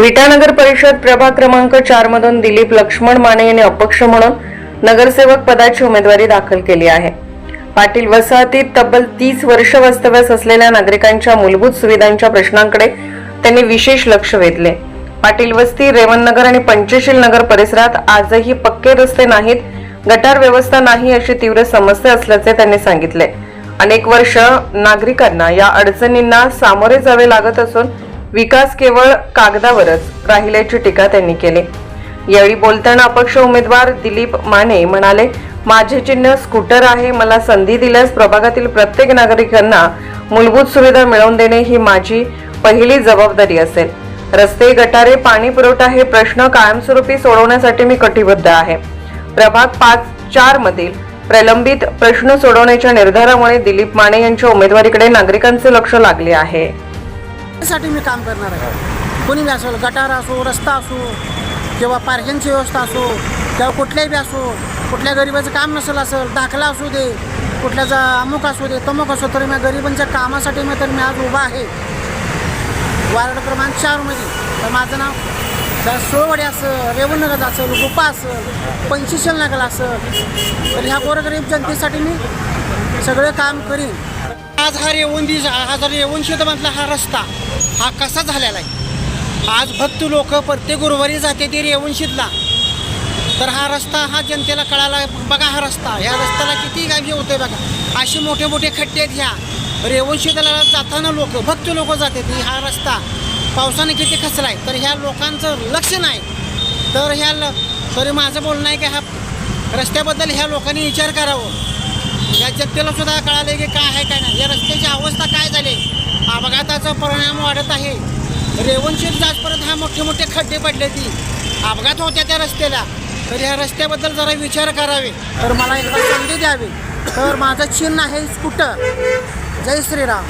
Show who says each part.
Speaker 1: विटानगर परिषद प्रभाग क्रमांक चार मधून दिलीप लक्ष्मण माने यांनी अपक्ष म्हणून नगरसेवक पदाची उमेदवारी दाखल केली आहे. पाटील वसाहतीत तब्बल तीस वर्ष वास्तव्यास असलेल्या नागरिकांच्या मूलभूत सुविधांच्या प्रश्नांकडे त्यांनी विशेष लक्ष वेधले. पाटील वस्ती रेवणनगर आणि पंचशील नगर परिसरात आजही पक्के रस्ते नाहीत गटार व्यवस्था नाही अशी तीव्र समस्या असल्याचे त्यांनी सांगितले. अनेक वर्ष नागरिकांना या अडचणींना सामोरे जावे लागत असून विकास केवळ कागदावरच राहिल्याची टीका त्यांनी केली. यावेळी बोलताना अपक्ष उमेदवार दिलीप माने म्हणाले माझे चिन्ह स्कूटर आहे मला संधी दिल्यास प्रभागातील प्रत्येक नागरिकांना मूलभूत सुविधा मिळवून देणे ही माझी पहिली जबाबदारी असेल. रस्ते गटारे पाणी पुरवठा हे प्रश्न कायमस्वरूपी सोडवण्यासाठी मी कटिबद्ध आहे. प्रभाग पाच चार मधील प्रलंबित प्रश्न सोडवण्याच्या निर्धारामुळे दिलीप माने यांच्या उमेदवारीकडे नागरिकांचे लक्ष लागले आहे.
Speaker 2: साठी मी काम करणार आहे. कोणी बी असेल गटार असो रस्ता असो किंवा पार्किंगची व्यवस्था असो किंवा कुठल्याही बी असो कुठल्या गरिबाचं काम नसेल असेल दाखला असू दे कुठल्याचा अमुक असू दे तमुक असो तरी मी गरिबांच्या कामासाठी मी तर मी आज उभा आहे. वार्ड क्रमांक चारमध्ये तर माझं नाव त्या सोळवडी असं रेवणनगर असेल रुपा असेल पंचशील नगर असेल. तर ह्या गोरगरीब जनतेसाठी मी सगळं काम करीन. आज हा रेवंदी हा जर रेवण शेतमधला हा रस्ता हा कसा झालेला आहे? आज भक्त लोक प्रत्येक गुरुवारी जाते ते रेवणशीतला तर हा रस्ता हा जनतेला कळाला बघा हा रस्ता ह्या रस्त्याला किती काय होते बघा. असे मोठे मोठे खड्डे आहेत ह्या. रेवणशीतला जाताना लोक भक्त लोक जाते हा रस्ता पावसाने किती खचलाय? तर ह्या लोकांचं लक्ष नाही. तर ह्या ल तरी माझं बोलणं आहे की ह्या रस्त्याबद्दल ह्या लोकांनी विचार करावं. जनतेला सुद्धा कळाले की काय आहे काय नाही. या रस्त्याची अवस्था काय झाली? अपघाताचा परिणाम वाढत आहे. रेवणशीत जाचपर्यंत हा मोठे मोठे खड्डे पडले ती. अपघात होत्या त्या रस्त्याला. तर ह्या रस्त्याबद्दल जरा विचार करावे. तर मला एकदा संधी द्यावी. तर माझं चिन्ह आहे स्कूटर. जय श्रीराम.